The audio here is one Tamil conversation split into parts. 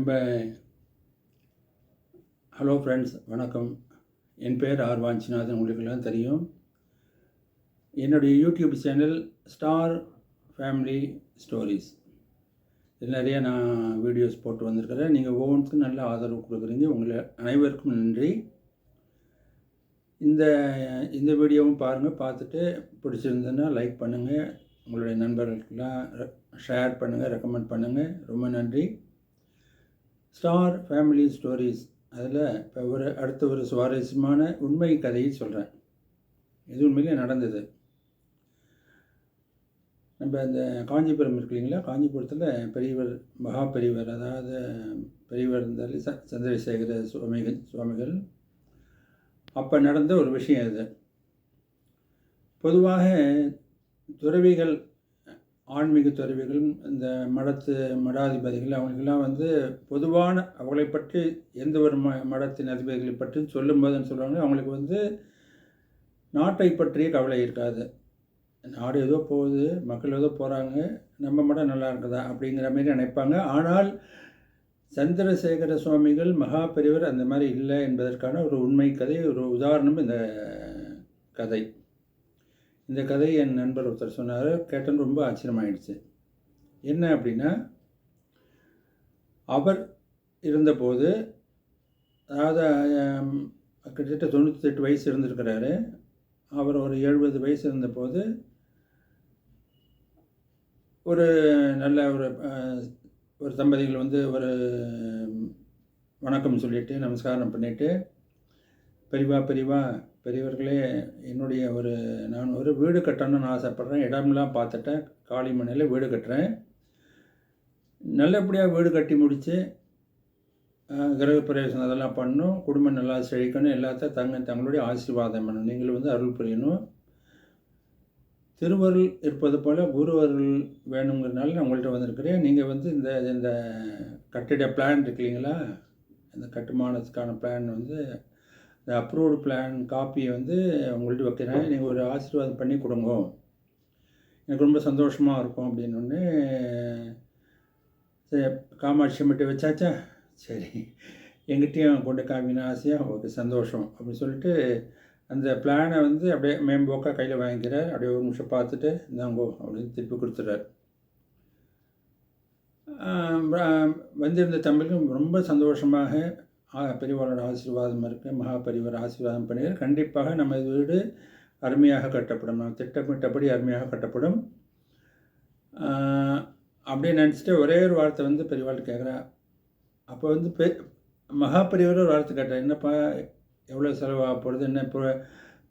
நம்ம ஹலோ ஃப்ரெண்ட்ஸ் வணக்கம். என் பேர் ஆர் வாஞ்சிநாதன் உங்களுக்கெல்லாம் தெரியும். என்னுடைய YouTube channel star family stories. இதில் நிறைய நான் வீடியோஸ் போட்டு வந்திருக்கிறேன். நீங்கள் ஒவ்வொன்றுக்கும் நல்ல ஆதரவு கொடுக்குறீங்க. உங்களை அனைவருக்கும் நன்றி. இந்த இந்த வீடியோவும் பாருங்கள் பார்த்துட்டு பிடிச்சிருந்ததுன்னா லைக் பண்ணுங்கள் உங்களுடைய நண்பர்களுக்கெல்லாம் ஷேர் பண்ணுங்கள் ரெக்கமெண்ட் பண்ணுங்கள் ரொம்ப நன்றி. ஸ்டார் ஃபேமிலி ஸ்டோரிஸ் அதில் இப்போ ஒரு அடுத்த ஒரு சுவாரஸ்யமான உண்மை கதையை சொல்கிறேன் இது உண்மையிலே நடந்தது. நம்ம இந்த காஞ்சிபுரம் இருக்கு இல்லைங்களா? காஞ்சிபுரத்தில் பெரியவர் மகா பெரியவர் அதாவது பெரியவர் இருந்தால் ச சந்திரசேகர சுவாமிகள் சுவாமிகள். அப்போ நடந்த ஒரு விஷயம் இது பொதுவாக துறவிகள் ஆன்மீக துறவிகள் இந்த மடத்து மடாதிபதிகள் அவங்களுக்கெல்லாம் வந்து பொதுவான அவங்களை பற்றி எந்த ஒரு ம மடத்தின் அதிபதிகளை பற்றி சொல்லும்போதுன்னு சொல்லுவாங்க? அவங்களுக்கு வந்து நாட்டை பற்றிய கவலை இருக்காது. நாடு ஏதோ போகுது மக்கள் ஏதோ போகிறாங்க நம்ம மடம் நல்லா இருக்குதா? அப்படிங்கிற மாதிரி நினைப்பாங்க. ஆனால் சந்திரசேகர சுவாமிகள் மகா பெரியவர் அந்த மாதிரி இல்லை என்பதற்கான ஒரு உண்மை கதை ஒரு உதாரணம் இந்த கதை. இந்த கதையை என் நண்பர் ஒருத்தர் சொன்னார் கேட்டேன்னு ரொம்ப ஆச்சரியமாயிடுச்சு. என்ன அப்படின்னா அவர் இருந்தபோது அதாவது கிட்டத்தட்ட தொண்ணூற்றி எட்டு வயசு இருந்திருக்கிறாரு. அவர் ஒரு எழுபது வயசு இருந்தபோது ஒரு நல்ல ஒரு ஒரு தம்பதிகள் வந்து ஒரு வணக்கம் சொல்லிவிட்டு நமஸ்காரம் பண்ணிவிட்டு பெரியவா பெரியவா பெரியவர்களே என்னுடைய ஒரு நான் ஒரு வீடு கட்டணும்னு ஆசைப்பட்றேன். இடம்லாம் பார்த்துட்டேன் காளிமனையில் வீடு கட்டுறேன். நல்லபடியாக வீடு கட்டி முடித்து கிரகப்பிரவேசம் அதெல்லாம் பண்ணணும் குடும்பம் நல்லா செழிக்கணும். எல்லாத்தையும் தங்க தங்களுடைய ஆசீர்வாதம் பண்ணணும். நீங்களும் வந்து அருள் புரியணும். திருவருள் இருப்பது போல் குருவருள் வேணுங்கிறனால நான் உங்கள்கிட்ட வந்திருக்கிறேன். நீங்கள் வந்து இந்த இந்த கட்டிட பிளான் இருக்கு இல்லைங்களா? இந்த கட்டுமானத்துக்கான பிளான் வந்து அப்ரூவ்டு பிளான் காப்பியை வந்து உங்கள்கிட்ட வைக்கிறேன். நீங்கள் ஒரு ஆசீர்வாதம் பண்ணி கொடுங்க. எனக்கு ரொம்ப சந்தோஷமாக இருக்கும் அப்படின்னு சரி காமாட்சி மட்டும் வச்சாச்சா? சரி. எங்கிட்டையும் கொண்டு காமினா ஆசையாக ஓகே சந்தோஷம் அப்படின்னு சொல்லிட்டு அந்த பிளானை வந்து அப்படியே மேம்போக்காக கையில் வாங்கிக்கிறார். அப்படியே ஒரு நிமிஷம் பார்த்துட்டு இந்தாங்கோ அப்படின்னு திருப்பி கொடுத்துட்றாரு. வந்திருந்த தமிழும் ரொம்ப சந்தோஷமாக பெரியவாளோட ஆசீர்வாதம் இருக்குது மகா பெரியவர் ஆசீர்வாதம் பண்ணுகிறார் கண்டிப்பாக நம்ம வீடு அருமையாக கட்டப்படும். நம்ம திட்டமிட்டபடி அருமையாக கட்டப்படும். அப்படியே நினச்சிட்டு ஒரே ஒரு வார்த்தை வந்து பெரியவாள் கேட்குறா அப்போ வந்து பெ மகா பெரியவர் ஒரு வார்த்தை கேட்டார் என்னப்பா எவ்வளோ செலவாக போகிறது என்ன இப்போ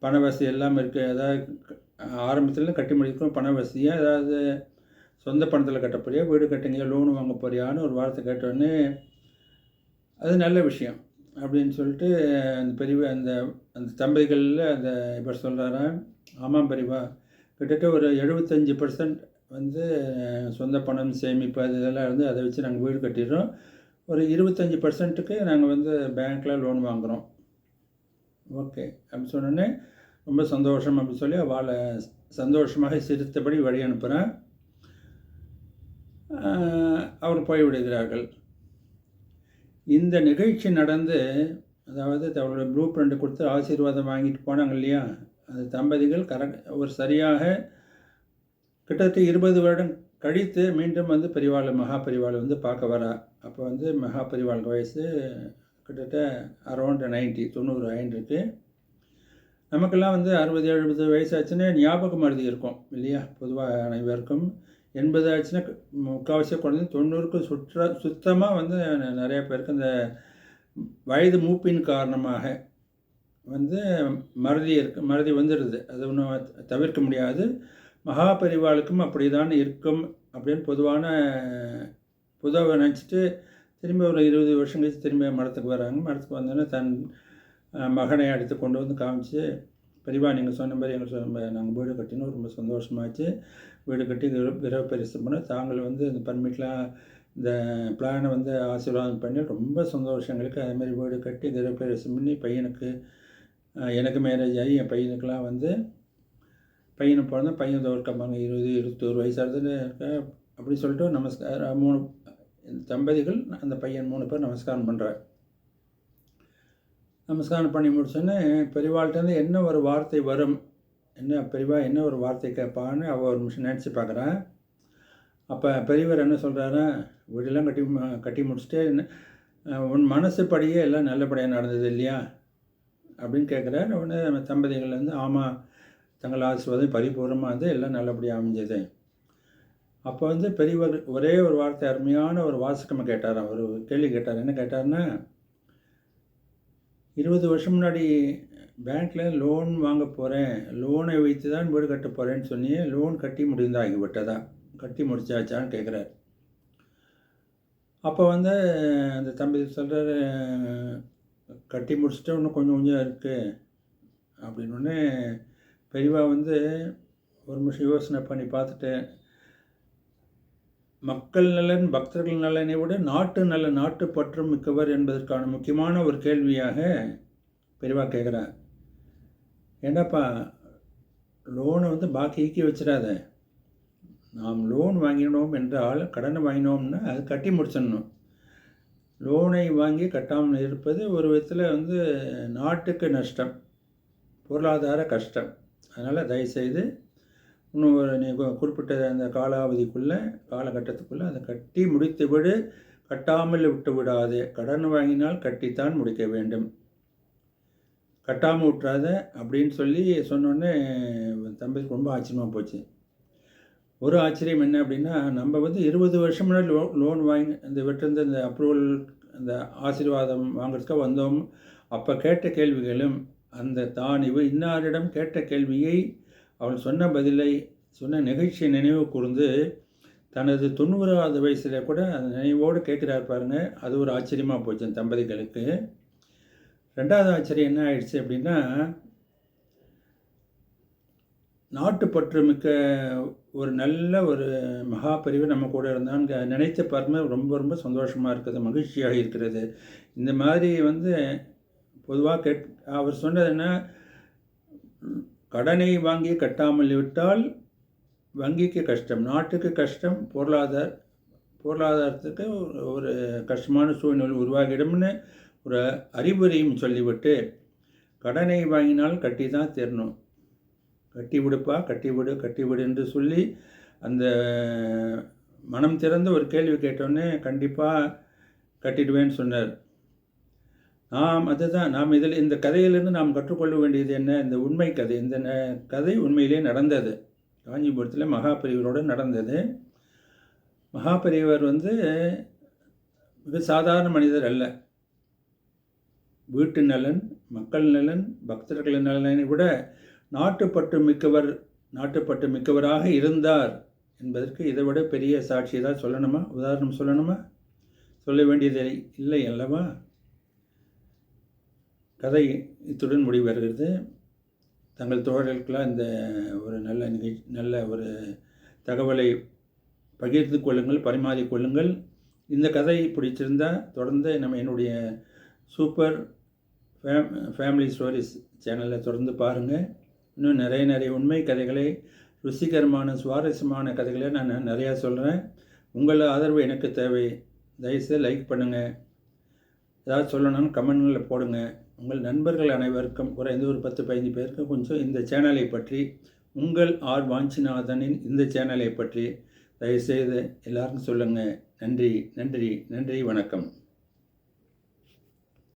பண வசதி எல்லாம் இருக்குது ஏதாவது ஆரம்பத்தில் கட்டி முடிக்கணும் பண வசதியாக ஏதாவது சொந்த பணத்தில் கட்ட போறியா? வீடு கட்டுங்க லோனு வாங்க போறியான்னு ஒரு வார்த்தை கேட்டோடனே அது நல்ல விஷயம் அப்படின்னு சொல்லிட்டு அந்த பெரிய அந்த அந்த தம்பதிகளில் அந்த இப்போ சொல்கிறாரா ஆமாம் பெரியவா கிட்டத்தட்ட ஒரு எழுபத்தஞ்சி பர்சன்ட் வந்து சொந்த பணம் சேமிப்பு அது இதெல்லாம் வந்து அதை வச்சு நாங்கள் வீடு கட்டிடுறோம். ஒரு இருபத்தஞ்சி பர்சன்ட்டுக்கு நாங்கள் வந்து பேங்க்கில் லோன் வாங்குகிறோம் ஓகே அப்படின்னு சொன்னோன்னே ரொம்ப சந்தோஷம் அப்படின்னு சொல்லி அவளை சந்தோஷமாக சிரித்தபடி வழி அனுப்புகிறேன் அவர் போய் விடுகிறார்கள். இந்த நிகழ்ச்சி நடந்து அதாவது அவரோட ப்ளூ பிரிண்ட் கொடுத்து ஆசீர்வாதம் வாங்கிட்டு போனாங்க இல்லையா? அந்த தம்பதிகள் கரெக்ட் ஒரு சரியாக கிட்டத்தட்ட இருபது வருடம் கழித்து மீண்டும் வந்து பெரிவாள் மகா பெரிவாள் வந்து பார்க்க வரா. அப்போ வந்து மகா பெரிவாள் வயசு கிட்டத்தட்ட அரௌண்ட் நைன்ட்டி தொண்ணூறு ஆயின்றிருக்கு நமக்கெல்லாம் வந்து அறுபது எழுபது வயசு ஞாபகம் மருதி இருக்கும் இல்லையா? பொதுவாக அனைவருக்கும். எண்பது ஆச்சுன்னா முக்கால்வாசியாக குறைஞ்சி தொண்ணூறுக்கு சுற்ற சுத்தமாக வந்து நிறையா பேருக்கு அந்த வயது மூப்பின் காரணமாக வந்து மறதி இருக்கு மறதி வந்துடுது அது ஒன்றும் தவிர்க்க முடியாது. மகா பரிவாளுக்கும் அப்படி தான் இருக்கும் அப்படின்னு பொதுவான பொதுவாக நினச்சிட்டு திரும்பி ஒரு இருபது வருஷம் கழிச்சு திரும்பி மடத்துக்கு வராங்க. மடத்துக்கு வந்தோடனே தன் மகனை எடுத்து கொண்டு வந்து காமிச்சு பெரியவா நீங்கள் சொன்ன மாதிரி எங்கள் சொன்ன நாங்கள் வீடு கட்டினோம். ரொம்ப சந்தோஷமாச்சு. வீடு கட்டி கிர கிரக பரிசு பண்ண தாங்கள் வந்து இந்த பர்மிட்லாம் இந்த பிளானை வந்து ஆசீர்வாதம் பண்ணி ரொம்ப சந்தோஷங்களுக்கு அதேமாதிரி வீடு கட்டி கிரக பரிசு பண்ணி பையனுக்கு எனக்கு மேரேஜ் ஆகி என் பையனுக்கெலாம் வந்து பையனை பிறந்த பையன் ஒரு கம்பாங்க இருபது இருபத்தோரு வயசாகிறதுன்னு இருக்க? அப்படி சொல்லிட்டு நமஸ்காரம் மூணு தம்பதிகள் அந்த பையன் மூணு பேர் நமஸ்காரம் பண்ணுறார் நமஸ்காரம் பண்ணி முடிச்சோன்னே பெரியவாள்கிட்டருந்து என்ன ஒரு வார்த்தை வரும்? என்ன பெரியவா என்ன ஒரு வார்த்தை கேட்பான்னு அவள் ஒரு நிமிஷம் நினச்சி பார்க்குறான். அப்போ பெரியவர் என்ன சொல்கிறாரா வீடெல்லாம் கட்டி கட்டி முடிச்சுட்டு என்ன, உன் மனசுப்படியே எல்லாம் நல்லபடியாக நடந்தது இல்லையா? அப்படின்னு கேட்குறாரு. உடனே நம்ம தம்பதிகள் வந்து ஆமாம் தங்கள் ஆசீர்வாதம் பரிபூர்ணமாக வந்து எல்லாம் நல்லபடியாக அமைஞ்சது. அப்போ வந்து பெரியவர் ஒரே ஒரு வார்த்தை அருமையான ஒரு வாசகமாக கேட்டாராம். ஒரு கேள்வி கேட்டார். என்ன கேட்டார்னா இருபது வருஷம் முன்னாடி பேங்க்கில் லோன் வாங்க போகிறேன் லோனை வைத்து தான் வீடு கட்ட போகிறேன்னு சொன்னி லோன் கட்டி முடிந்தாகிவிட்டதா கட்டி முடிச்சாச்சான்னு கேட்குறாரு அப்போ வந்து அந்த தம்பி சொல்கிறாரு கட்டி முடிச்சுட்டு இன்னும் கொஞ்சம் கொஞ்சம் இருக்குது அப்படின்னு பெரியவா வந்து ஒரு நிமிஷம் யோசனை பண்ணி பார்த்துட்டு மக்கள் நலன் பக்தர்கள் நலனை விட நாட்டு நல நாட்டு பற்றும் மிக்கவர் என்பதற்கான முக்கியமான ஒரு கேள்வியாக பெரியவா கேட்குறார் ஏண்டாப்பா லோனை வந்து பாக்கி ஈக்கி வச்சிடாத. நாம் லோன் வாங்கினோம் என்றால் கடனை வாங்கினோம்னா அது கட்டி முடிச்சிடணும். லோனை வாங்கி கட்டாமல் இருப்பது ஒரு விதத்தில் வந்து நாட்டுக்கு நஷ்டம் பொருளாதார கஷ்டம். அதனால் தயவுசெய்து இன்னும் ஒரு நீ குறிப்பிட்ட அந்த காலாவதிக்குள்ளே காலகட்டத்துக்குள்ளே அதை கட்டி முடித்து விடு. கட்டாமல் விட்டு விடாதே. கடன் வாங்கினால் கட்டித்தான் முடிக்க வேண்டும். கட்டாமல் விட்றாத அப்படின்னு சொல்லி சொன்னோடனே தம்பதிக்கு ரொம்ப ஆச்சரியமாக போச்சு. ஒரு ஆச்சரியம் என்ன அப்படின்னா நம்ம வந்து இருபது வருஷம் முன்னாடி லோ லோன் வாங்கி இந்த விட்டிருந்த இந்த அப்ரூவல் அந்த ஆசீர்வாதம் வாங்குறதுக்காக வந்தோம். அப்போ கேட்ட கேள்விகளும் அந்த தான் இவ இன்னாரிடம் கேட்ட கேள்வியை அவள் சொன்ன பதிலை சொன்ன நிகழ்ச்சியை நினைவு கூர்ந்து தனது தொண்ணூறாவது வயசில் கூட அந்த நினைவோடு கேட்குறாரு பாருங்க. அது ஒரு ஆச்சரியமாக போச்சு தம்பதிகளுக்கு. ரெண்டாவது ஆச்சரியம் என்ன ஆயிடுச்சு அப்படின்னா நாட்டுப்பற்று மிக்க ஒரு நல்ல ஒரு மகா பிரிவு நம்ம கூட இருந்தாங்க. நினைத்த பாருங்க ரொம்ப ரொம்ப சந்தோஷமாக இருக்குது மகிழ்ச்சியாக இருக்கிறது. இந்த மாதிரி வந்து பொதுவாக கேட் அவர் சொன்னது என்ன? கடனை வாங்கி கட்டாமல் விட்டால் வங்கிக்கு கஷ்டம் நாட்டுக்கு கஷ்டம் பொருளாதார பொருளாதாரத்துக்கு ஒரு- ஒரு கஷ்டமான சூழ்நிலை உருவாகிடும்னு ஒரு அறிவுரையும் சொல்லிவிட்டு கடனை வாங்கினால் கட்டி தான் தரணும். கட்டி விடுப்பா கட்டி விடு கட்டி விடு என்று சொல்லி அந்த மனம் திறந்த ஒரு கேள்வி கேட்டோன்னே கண்டிப்பாக கட்டிடுவேன்னு சொன்னார். நாம் அதுதான் நாம் இதில் இந்த கதையிலிருந்து நாம் கற்றுக்கொள்ள வேண்டியது என்ன? இந்த உண்மை கதை இந்த ந- கதை உண்மையிலே நடந்தது. காஞ்சிபுரத்தில் மகாபெரியவரோடு நடந்தது. மகாபெரியவர் வந்து மிக சாதாரண மனிதர் அல்ல. வீட்டு நலன் மக்கள் நலன் பக்தர்களின் நலனை விட நாட்டுப்பட்டு மிக்கவர் நாட்டுப்பட்டு மிக்கவராக இருந்தார் என்பதற்கு இதை விட பெரிய சாட்சி ஏதாவது சொல்லணுமா? உதாரணம் சொல்லணுமா? சொல்ல வேண்டியது இல்லை அல்லவா? கதை இத்துடன் முடிவருகிறது தங்கள் தோழர்களுக்கெல்லாம் இந்த ஒரு நல்ல நிகழ்ச்சி நல்ல ஒரு தகவலை பகிர்ந்து கொள்ளுங்கள் பரிமாறிக்கொள்ளுங்கள் இந்த கதை பிடிச்சிருந்தால் தொடர்ந்து நம்ம என்னுடைய சூப்பர் ஃபேம் ஃபேமிலி ஸ்டோரிஸ் சேனலை தொடர்ந்து பாருங்கள் இன்னும் நிறைய நிறைய உண்மை கதைகளை ருசிகரமான சுவாரஸ்யமான கதைகளை நான் நிறையா சொல்கிறேன் உங்கள் ஆதரவு எனக்கு தேவை. தயவுசெய்து லைக் பண்ணுங்கள் ஏதாவது சொல்லணும்னு கமெண்ட்களில் போடுங்க. உங்கள் நண்பர்கள் அனைவருக்கும் குறைந்த ஒரு பத்து பதினஞ்சு பேருக்கு கொஞ்சம் இந்த சேனலை பற்றி உங்கள் ஆர் வாஞ்சிநாதனின் இந்த சேனலை பற்றி தயவுசெய்து எல்லாருக்கும் சொல்லுங்கள் நன்றி நன்றி நன்றி வணக்கம்.